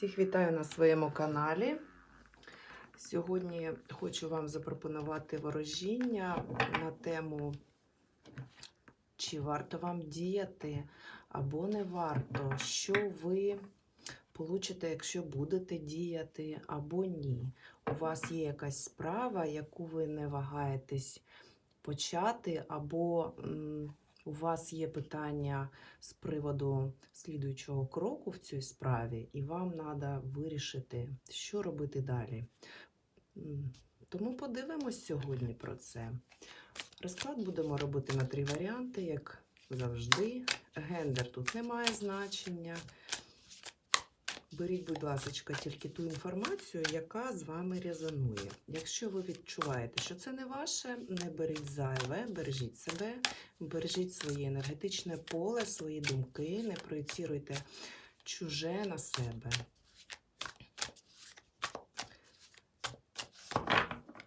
Всіх вітаю на своєму каналі. Сьогодні хочу вам запропонувати ворожіння на тему, чи варто вам діяти або не варто, що ви получите, якщо будете діяти або ні. У вас є якась справа, яку ви не вагаєтесь почати, або у вас є питання з приводу слідуючого кроку в цій справі, і вам треба вирішити, що робити далі. Тому подивимось сьогодні про це. Розклад будемо робити на три варіанти, як завжди. Гендер тут не має значення. Беріть, будь ласка, тільки ту інформацію, яка з вами резонує. Якщо ви відчуваєте, що це не ваше, не беріть зайве, бережіть себе, бережіть своє енергетичне поле, свої думки, не проєціруйте чуже на себе.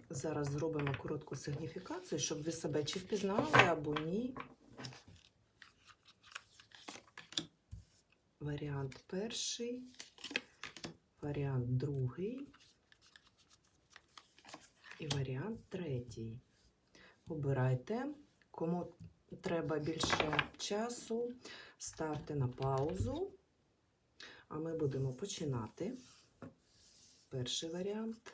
Зараз зробимо коротку сигніфікацію, щоб ви себе чи впізнали або ні. Варіант перший, варіант другий і варіант третій. Обирайте, кому треба більше часу, ставте на паузу, а ми будемо починати. Перший варіант.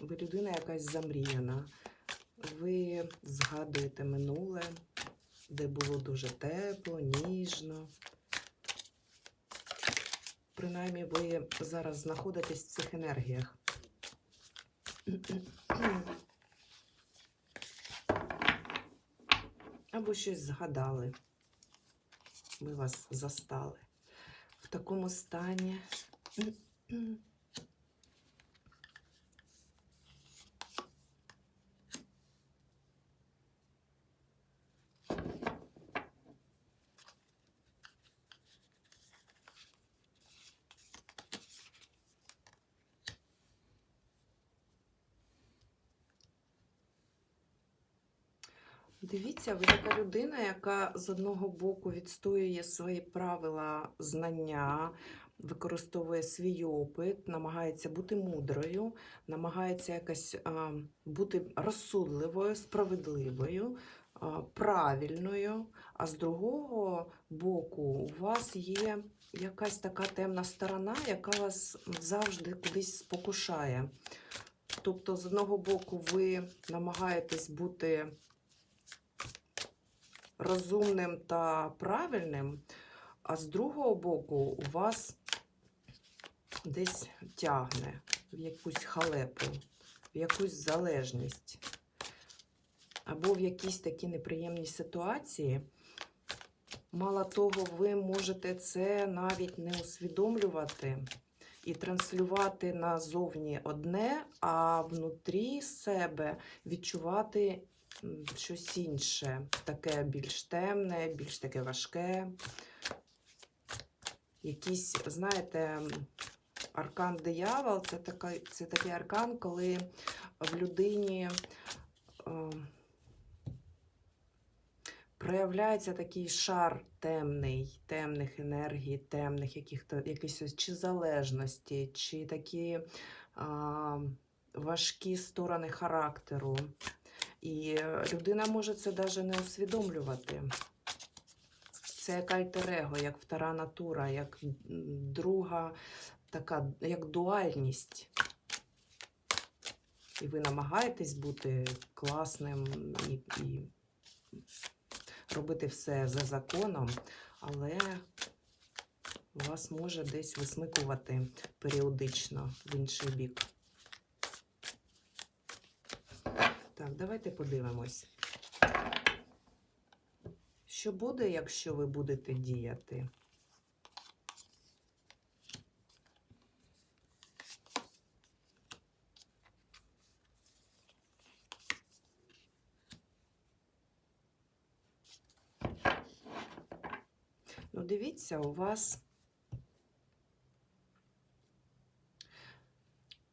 Ви людина якась замріяна. Ви згадуєте минуле, де було дуже тепло, ніжно. Принаймні, ви зараз знаходитесь в цих енергіях. Або щось згадали. Ми вас застали в такому стані. Дивіться, ви така людина, яка з одного боку відстоює свої правила знання, використовує свій опит, намагається бути мудрою, намагається якось а, бути розсудливою, справедливою, а, правильною. А з другого боку, у вас є якась така темна сторона, яка вас завжди кудись спокушає. Тобто, з одного боку, ви намагаєтесь бути розумним та правильним, а з другого боку у вас десь тягне в якусь халепу, в якусь залежність, або в якісь такі неприємні ситуації. Мало того, ви можете це навіть не усвідомлювати і транслювати назовні одне, а внутрі себе відчувати щось інше, таке більш темне, більш таке важке. Якийсь, знаєте, аркан диявол це, така, це такий аркан, коли в людині е, проявляється такий шар темний, темних енергій, темних яких-то якихось чи залежності, чи такі а, важкі сторони характеру. І людина може це навіть не усвідомлювати. Це як альтер-его, як втора натура, як друга така, як дуальність. І ви намагаєтесь бути класним і, і робити все за законом, але вас може десь висмикувати періодично в інший бік. Так, давайте подивимось. Що буде, якщо ви будете діяти? Ну, дивіться, у вас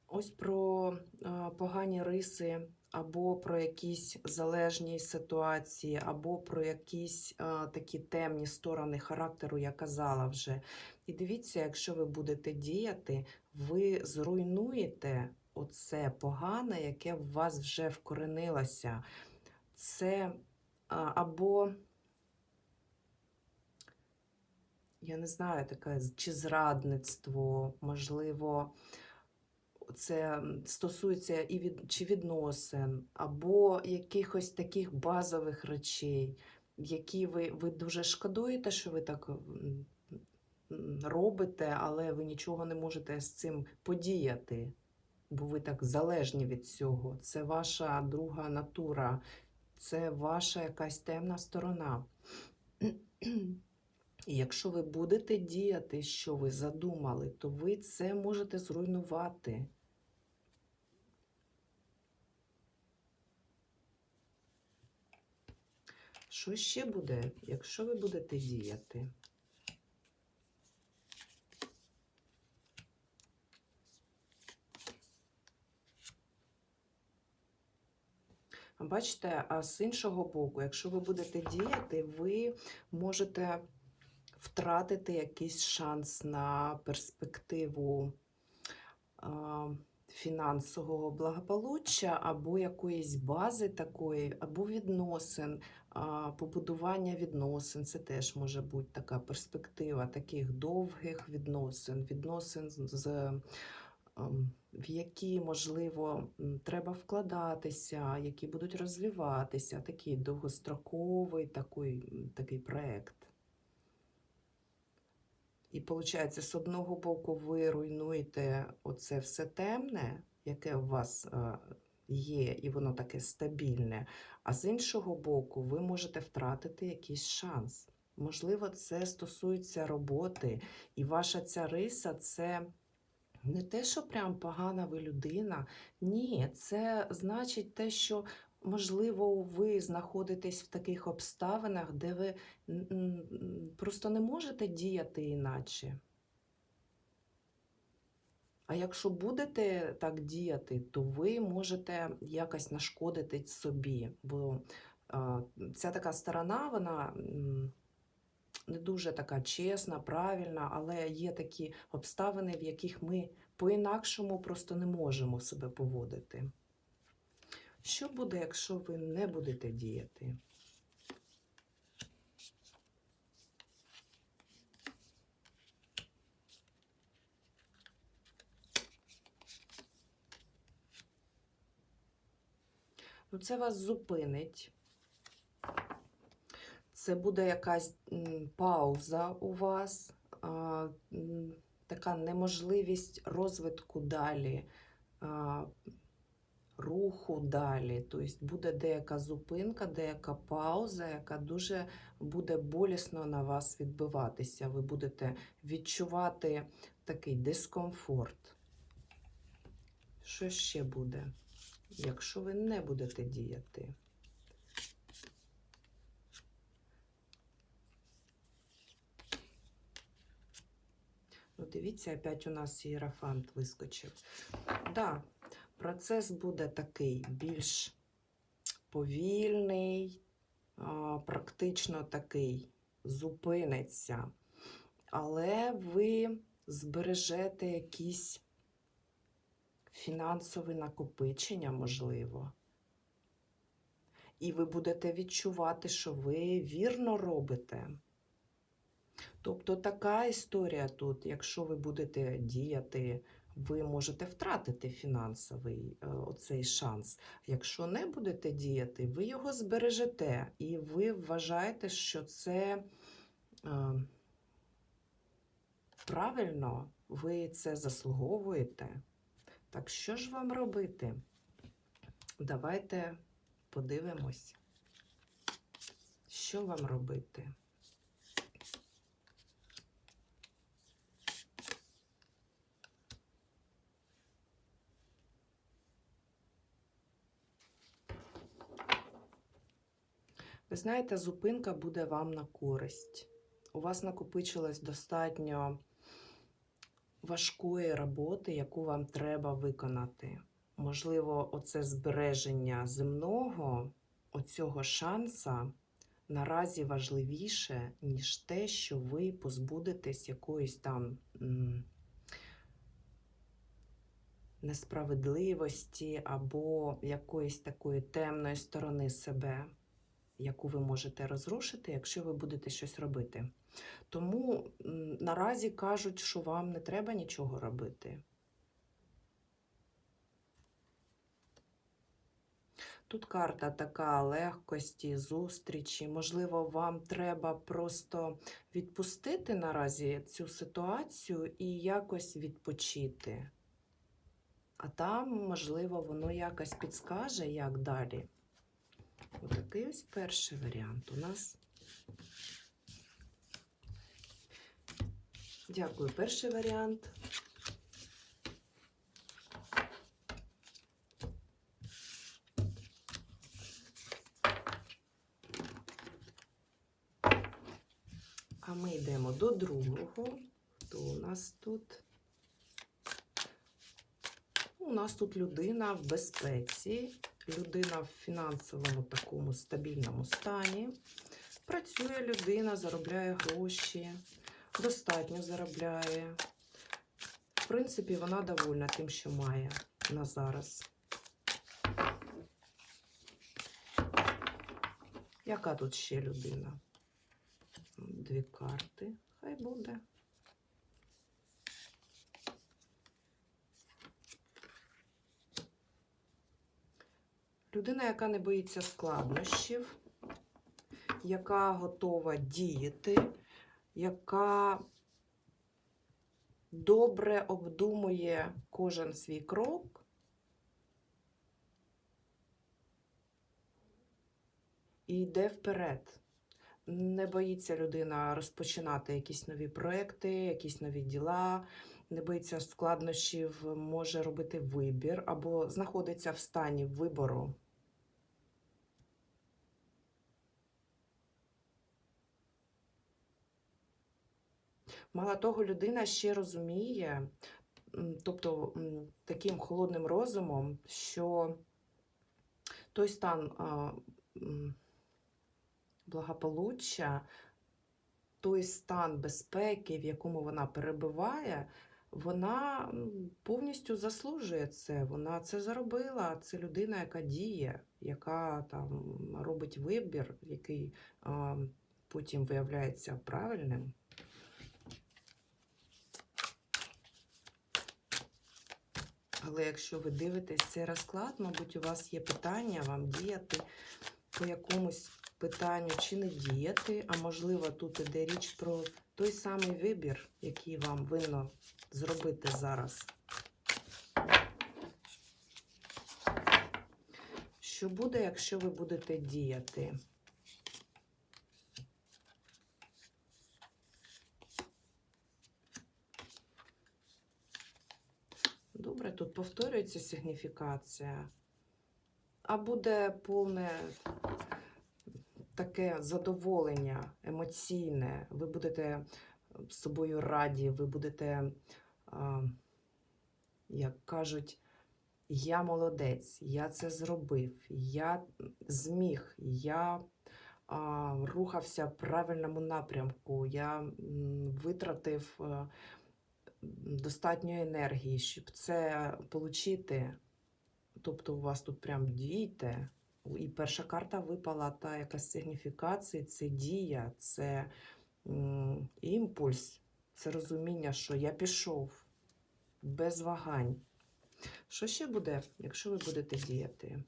ось про а, погані риси або про якісь залежні ситуації, або про якісь а, такі темні сторони характеру, я казала вже. І дивіться, якщо ви будете діяти, ви зруйнуєте оце погане, яке в вас вже вкоренилося. Це а, або, я не знаю, таке чи зрадництво, можливо, це стосується і від чи відносин, або якихось таких базових речей, які ви, ви дуже шкодуєте, що ви так робите, але ви нічого не можете з цим подіяти, бо ви так залежні від цього. Це ваша друга натура, це ваша якась темна сторона. І якщо ви будете діяти, що ви задумали, то ви це можете зруйнувати. Що ще буде, якщо ви будете діяти? Бачите, а з іншого боку, якщо ви будете діяти, ви можете втратити якийсь шанс на перспективу фінансового благополуччя або якоїсь бази такої, або відносин, побудування відносин. Це теж може бути така перспектива таких довгих відносин, відносин з. ем, в які, можливо, треба вкладатися, які будуть розвиватися, такий довгостроковий такий, такий проект. І виходить, з одного боку, ви руйнуєте оце все темне, яке у вас е, є, і воно таке стабільне, а з іншого боку, ви можете втратити якийсь шанс. Можливо, це стосується роботи, і ваша ця риса це не те, що прям погана ви людина. Ні, це значить те, що, можливо, ви знаходитесь в таких обставинах, де ви просто не можете діяти іначе. А якщо будете так діяти, то ви можете якось нашкодити собі. Бо ця така сторона, вона не дуже така чесна, правильна, але є такі обставини, в яких ми по-інакшому просто не можемо себе поводити. Що буде, якщо ви не будете діяти? Ну, це вас зупинить. Це буде якась пауза у вас, така неможливість розвитку далі, руху далі. Тобто буде деяка зупинка, деяка пауза, яка дуже буде болісно на вас відбиватися. Ви будете відчувати такий дискомфорт. Що ще буде, якщо ви не будете діяти? Ну, дивіться, опять у нас іерофант вискочив. Да, процес буде такий більш повільний, практично такий зупиниться. Але ви збережете якісь фінансові накопичення, можливо. І ви будете відчувати, що ви вірно робите. Тобто така історія тут, якщо ви будете діяти, ви можете втратити фінансовий е, оцей шанс. Якщо не будете діяти, ви його збережете, і ви вважаєте, що це е, правильно, ви це заслуговуєте. Так що ж вам робити? Давайте подивимось, що вам робити. Ви знаєте, зупинка буде вам на користь. У вас накопичилось достатньо важкої роботи, яку вам треба виконати. можливо, оце збереження земного, оцього шанса наразі важливіше, ніж те, що ви позбудетесь якоїсь там несправедливості або якоїсь такої темної сторони себе, яку ви можете розрушити, якщо ви будете щось робити. Тому наразі кажуть, що вам не треба нічого робити. Тут карта така легкості, зустрічі. Можливо, вам треба просто відпустити наразі цю ситуацію і якось відпочити. А там, можливо, воно якось підскаже, як далі. Отакий ось перший варіант у нас. Дякую, перший варіант. А ми йдемо до другого. Хто у нас тут? У нас тут людина в безпеці, людина в фінансовому такому стабільному стані. Працює людина, заробляє гроші, достатньо заробляє. В принципі, вона довольна тим, що має на зараз. Яка тут ще людина? Дві карти. Хай буде. Людина, яка не боїться складнощів, яка готова діяти, яка добре обдумує кожен свій крок. І йде вперед. Не боїться людина розпочинати якісь нові проекти, якісь нові діла, не боїться складнощів, може робити вибір або знаходиться в стані вибору. Мало того, людина ще розуміє, тобто таким холодним розумом, що той стан благополуччя, той стан безпеки, в якому вона перебуває, вона повністю заслужує це. Вона це заробила. Це людина, яка діє, яка там робить вибір, який а, потім виявляється правильним. Але якщо ви дивитесь цей розклад, мабуть, у вас є питання вам діяти по якомусь питанню чи не діяти, а можливо, тут іде річ про той самий вибір, який вам винно зробити зараз. Що буде, якщо ви будете діяти? Добре, тут повторюється сигніфікація. А буде повне таке задоволення емоційне. Ви будете з собою раді, ви будете, як кажуть, я молодець, я це зробив, я зміг, я рухався в правильному напрямку, я витратив. достатньо енергії, щоб це отримати. Тобто у вас тут прям дійте. І перша карта випала та якась сигніфікація, це дія, це імпульс, це розуміння, що я пішов без вагань. Що ще буде, якщо ви будете діяти?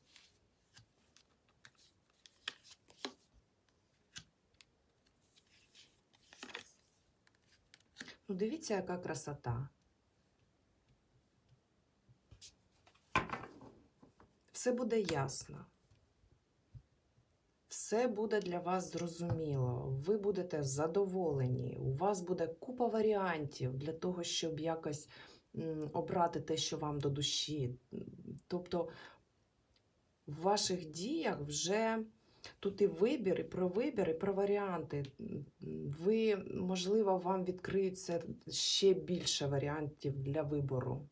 Ну, дивіться, яка красота. Все буде ясно. Все буде для вас зрозуміло. Ви будете задоволені. У вас буде купа варіантів для того, щоб якось обрати те, що вам до душі. Тобто в ваших діях вже Тут і вибір, і про вибір, і про варіанти. Ви, можливо, вам відкриються ще більше варіантів для вибору.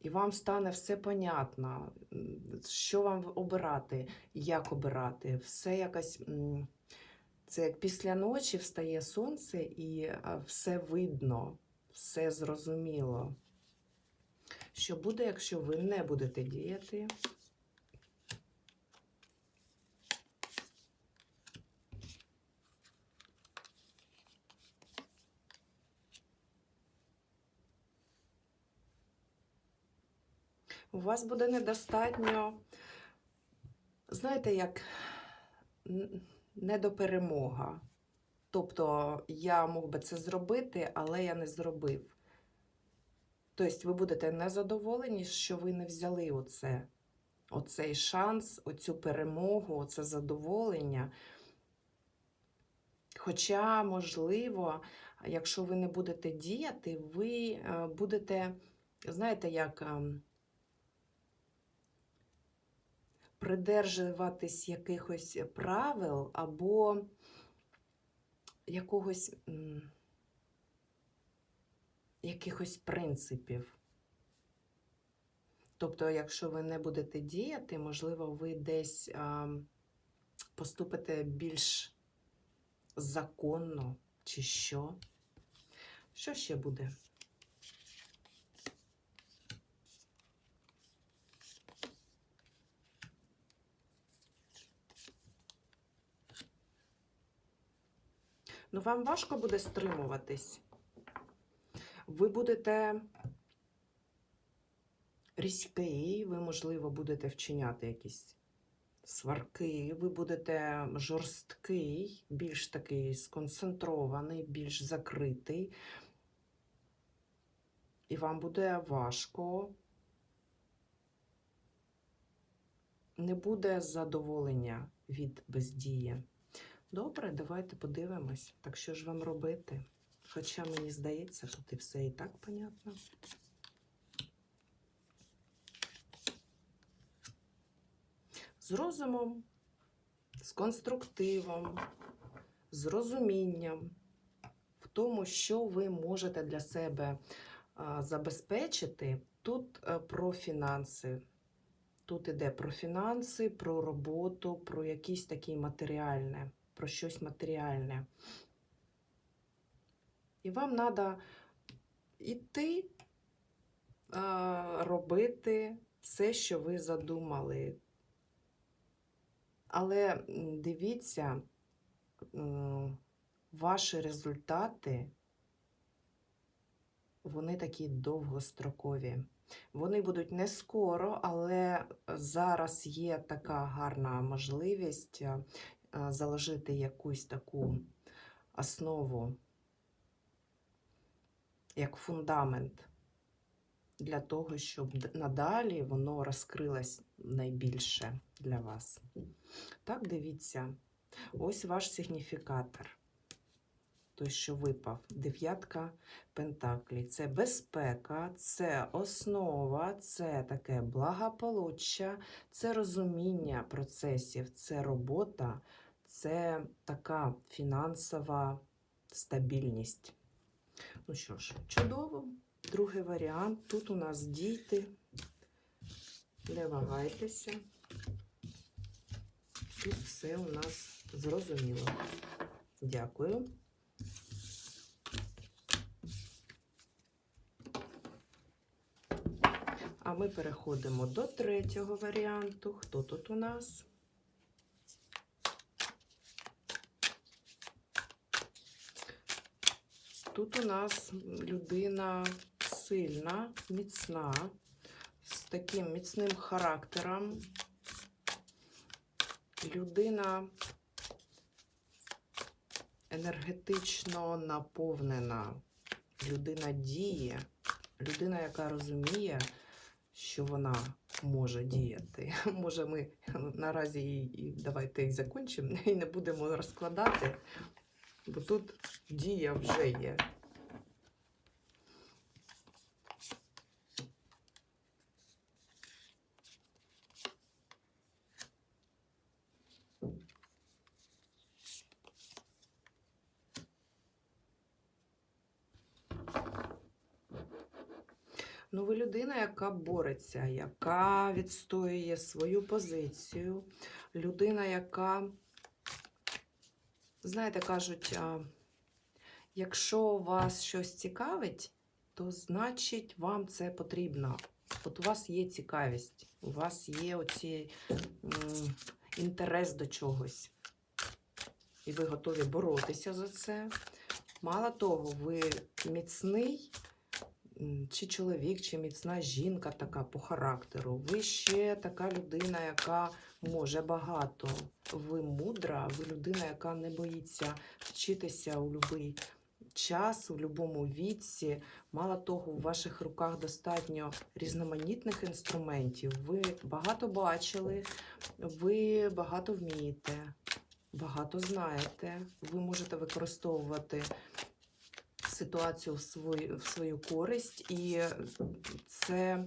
І вам стане все понятно, що вам обирати, як обирати. Все якось. Це як після ночі встає сонце і все видно, все зрозуміло. Що буде, якщо ви не будете діяти? У вас буде недостатньо, знаєте, як недоперемога. Тобто я мог би це зробити, але я не зробив. Тобто ви будете незадоволені, що ви не взяли оце, оцей шанс, оцю перемогу, оце задоволення. Хоча, можливо, якщо ви не будете діяти, ви е, будете, знаєте, як придержуватись якихось правил або якогось якихось принципів. Тобто, якщо ви не будете діяти, можливо, ви десь поступите більш законно чи що. Що ще буде? Ну, вам важко буде стримуватись. Ви будете різкий, ви, можливо, будете вчиняти якісь сварки, ви будете жорсткий, більш такий сконцентрований, більш закритий. І вам буде важко. Не буде задоволення від бездії. Добре, давайте подивимось. Так що ж вам робити? Хоча мені здається, тут і все і так понятно. З розумом, з конструктивом, з розумінням в тому, що ви можете для себе забезпечити. Тут е, про фінанси. Тут іде про фінанси, про роботу, про якісь такі матеріальне, про щось матеріальне. І вам треба йти, робити все, що ви задумали. Але дивіться, ваші результати, вони такі довгострокові. Вони будуть не скоро, але зараз є така гарна можливість заложити якусь таку основу, як фундамент для того, щоб надалі воно розкрилось найбільше для вас. Так, дивіться, ось ваш сигніфікатор. Той, що випав, дев'ятка пентаклей. Це безпека, це основа, це таке благополуччя, це розуміння процесів, це робота, це така фінансова стабільність. Ну що ж, чудово. Другий варіант. Тут у нас діти. Не вагайтеся. Тут все у нас зрозуміло. Дякую. А ми переходимо до третього варіанту. Хто тут у нас? Тут у нас людина сильна, міцна, з таким міцним характером. Людина енергетично наповнена, людина діє, людина, яка розуміє, що вона може діяти. Може, ми наразі і давайте і закінчимо, і не будемо розкладати, бо тут дія вже є. Ну, ви людина, яка бореться, яка відстоює свою позицію. Людина, яка, знаєте, кажуть, якщо вас щось цікавить, то значить вам це потрібно. От у вас є цікавість, у вас є оці інтерес до чогось. І ви готові боротися за це. Мало того, ви міцний чи чоловік, чи міцна жінка така по характеру. Ви ще така людина, яка може багато. Ви мудра, ви людина, яка не боїться вчитися у будь-який час, у будь-якому віці. Мало того, у ваших руках достатньо різноманітних інструментів. Ви багато бачили, ви багато вмієте, багато знаєте. Ви можете використовувати ситуацію в свою, в свою користь, і це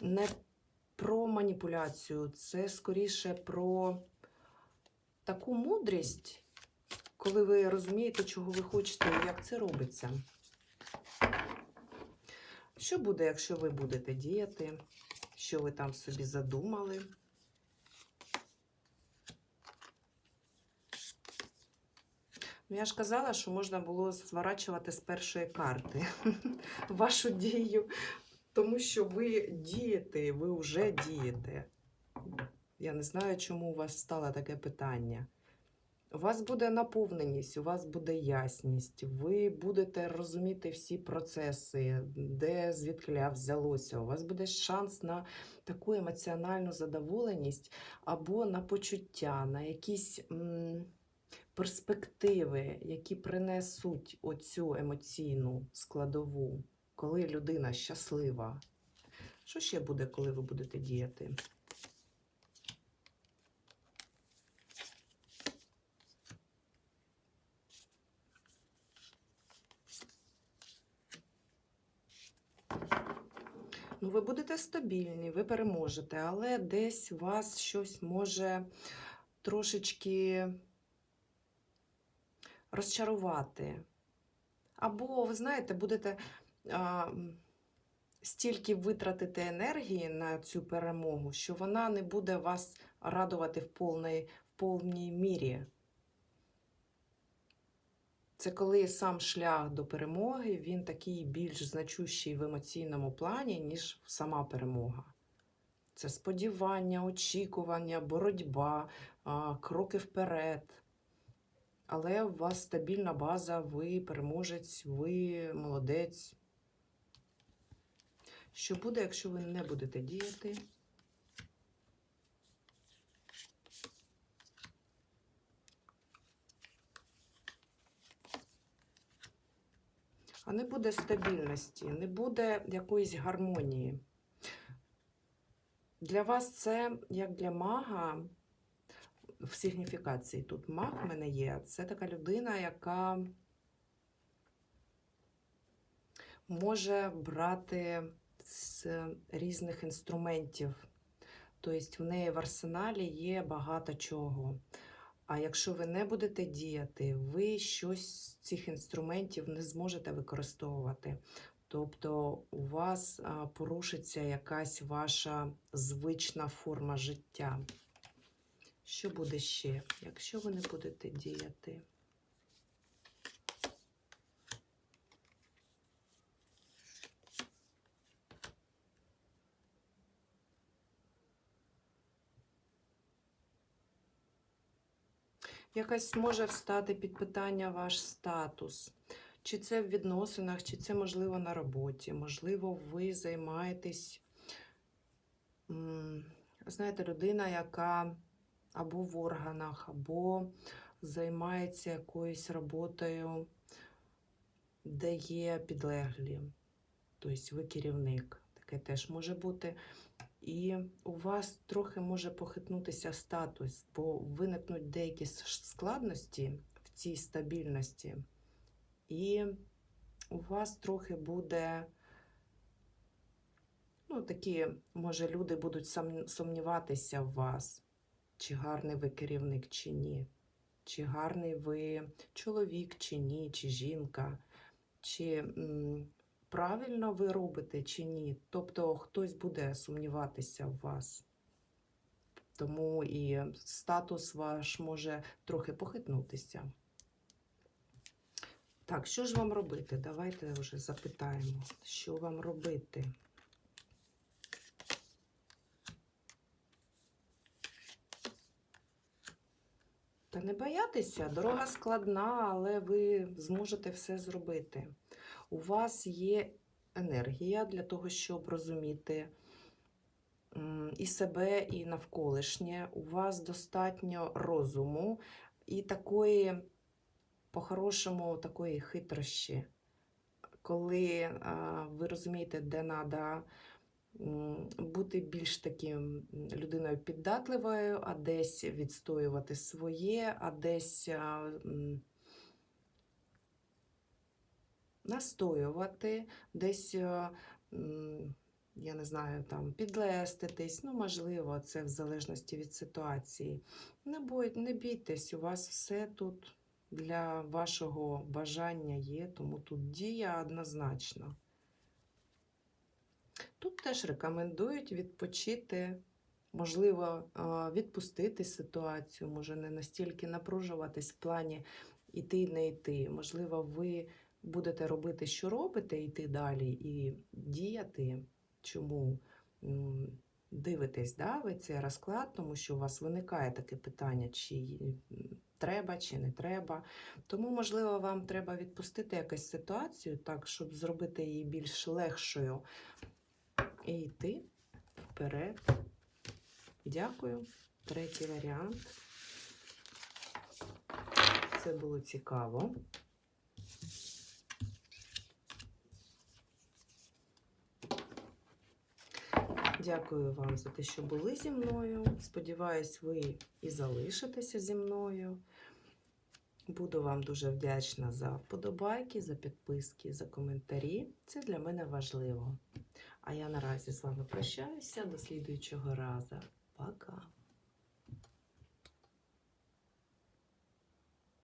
не про маніпуляцію, це скоріше про таку мудрість, коли ви розумієте, чого ви хочете і як це робиться. Що буде, якщо ви будете діяти? Що ви там собі задумали? Я ж казала, що можна було зворачувати з першої карти вашу дію, тому що ви дієте, ви вже дієте. Я не знаю, чому у вас стало таке питання. У вас буде наповненість, у вас буде ясність, ви будете розуміти всі процеси, де звідкля взялося. У вас буде шанс на таку емоціональну задоволеність або на почуття, на якісь перспективи, які принесуть оцю емоційну складову, коли людина щаслива. Що ще буде, коли ви будете діяти? Ну, ви будете стабільні, ви переможете, але десь вас щось може трошечки розчарувати. Або, ви знаєте, будете а, стільки витратити енергії на цю перемогу, що вона не буде вас радувати в повній, в повній мірі. Це коли сам шлях до перемоги, він такий більш значущий в емоційному плані, ніж сама перемога. Це сподівання, очікування, боротьба, кроки вперед. Але у вас стабільна база, ви переможець, ви молодець. Що буде, якщо ви не будете діяти? А не буде стабільності, не буде якоїсь гармонії. Для вас це, як для мага, в сигніфікації тут маг в мене є, це така людина, яка може брати з різних інструментів. Тобто в неї в арсеналі є багато чого. А якщо ви не будете діяти, ви щось з цих інструментів не зможете використовувати. Тобто у вас порушиться якась ваша звична форма життя. Що буде ще, якщо ви не будете діяти? Якась може встати під питання ваш статус. Чи це в відносинах, чи це можливо на роботі. Можливо, ви займаєтесь, знаєте, людина, яка або в органах, або займається якоюсь роботою, де є підлеглі. Тобто ви керівник. Таке теж може бути. І у вас трохи може похитнутися статус, бо виникнуть деякі складності в цій стабільності. І у вас трохи буде, ну, такі, може, люди будуть сумніватися в вас, чи гарний ви керівник, чи ні. Чи гарний ви чоловік, чи ні, чи жінка, чи правильно ви робите чи ні. Тобто хтось буде сумніватися в вас. Тому і статус ваш може трохи похитнутися. Так, що ж вам робити? Давайте вже запитаємо, що вам робити. Та не боятися, дорога складна, але ви зможете все зробити. У вас є енергія для того, щоб розуміти і себе, і навколишнє. У вас достатньо розуму і такої, по-хорошому, такої хитрощі, коли ви розумієте, де треба бути більш таким людиною піддатливою, а десь відстоювати своє, а десь настоювати, десь, я не знаю, там підлеститись, ну, можливо, це в залежності від ситуації. Не, бой, не бійтесь, у вас все тут для вашого бажання є, тому тут дія однозначно. Тут теж рекомендують відпочити, можливо, відпустити ситуацію, може не настільки напружуватись в плані іти, не йти. Можливо, ви будете робити, що робите, йти далі і діяти. Чому дивитесь да, ви цей розклад, тому що у вас виникає таке питання, чи треба, чи не треба. Тому, можливо, вам треба відпустити якусь ситуацію, так, щоб зробити її більш легшою і йти вперед. Дякую. Третій варіант. Це було цікаво. Дякую вам за те, що були зі мною. Сподіваюсь, ви і залишитеся зі мною. Буду вам дуже вдячна за вподобайки, за підписки, за коментарі. Це для мене важливо. А я наразі з вами прощаюся до слідуючого разу. Пока!